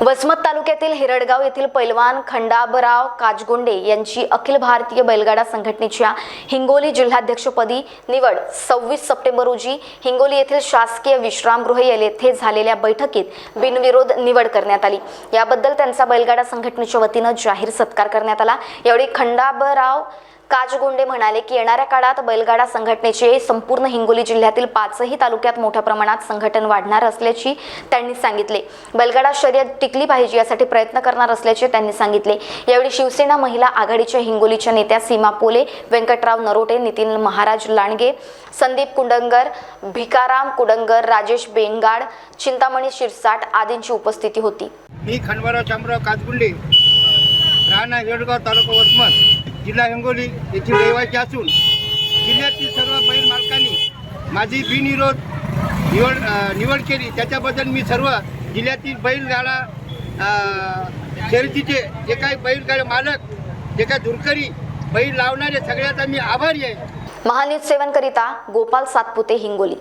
वसमत तालुक्यातील हिरडगाव येथील पैलवान खंडाबराव काजगोंडे यांची अखिल भारतीय बैलगाडा संघटनेच्या हिंगोली जिल्हाध्यक्षपदी निवड सव्वीस सप्टेंबर रोजी हिंगोली येथील शासकीय विश्रामगृह येथे झालेल्या बैठकीत बिनविरोध निवड करण्यात आली. याबद्दल त्यांचा बैलगाडा संघटनेच्या वतीनं जाहीर सत्कार करण्यात आला. यावेळी खंडाबराव काजगोंडे म्हणाले की येणाऱ्या काळात बैलगाडा संघटनेचे संपूर्ण हिंगोली जिल्ह्यातील पाचही तालुक्यात मोठ्या प्रमाणात संघटन वाढणार असल्याची त्यांनी सांगितले. बैलगाडा शर्यत टिकली पाहिजे यासाठी प्रयत्न करणार असल्याचे त्यांनी सांगितले. यावेळी शिवसेना महिला आघाडीच्या हिंगोलीच्या नेत्या सीमा पोले व्यंकटराव नरोटे नितीन महाराज लांडगे संदीप कुंडंगर भिकाराम कुडंगर राजेश बेंगाड चिंतामणी शिरसाट आदींची उपस्थिती होती. मी खंडवराव शामराव काजगुंडे राहणार येडगाव तालुका वसमत. जिल्हा हिंगोली येथील रहिवासी असून जिल्ह्यातील सर्व बैल मालकांनी माझी बिनविरोध निवड निवड केली. त्याच्याबद्दल मी सर्व जिल्ह्यातील बैलगाडा शर्यतीचे जे काही बैलगाडा मालक जे काही दुरकरी बैल लावणारे सगळ्याचा मी आभारी आहे. महान्यूज सेवन करिता गोपाल सातपुते हिंगोली.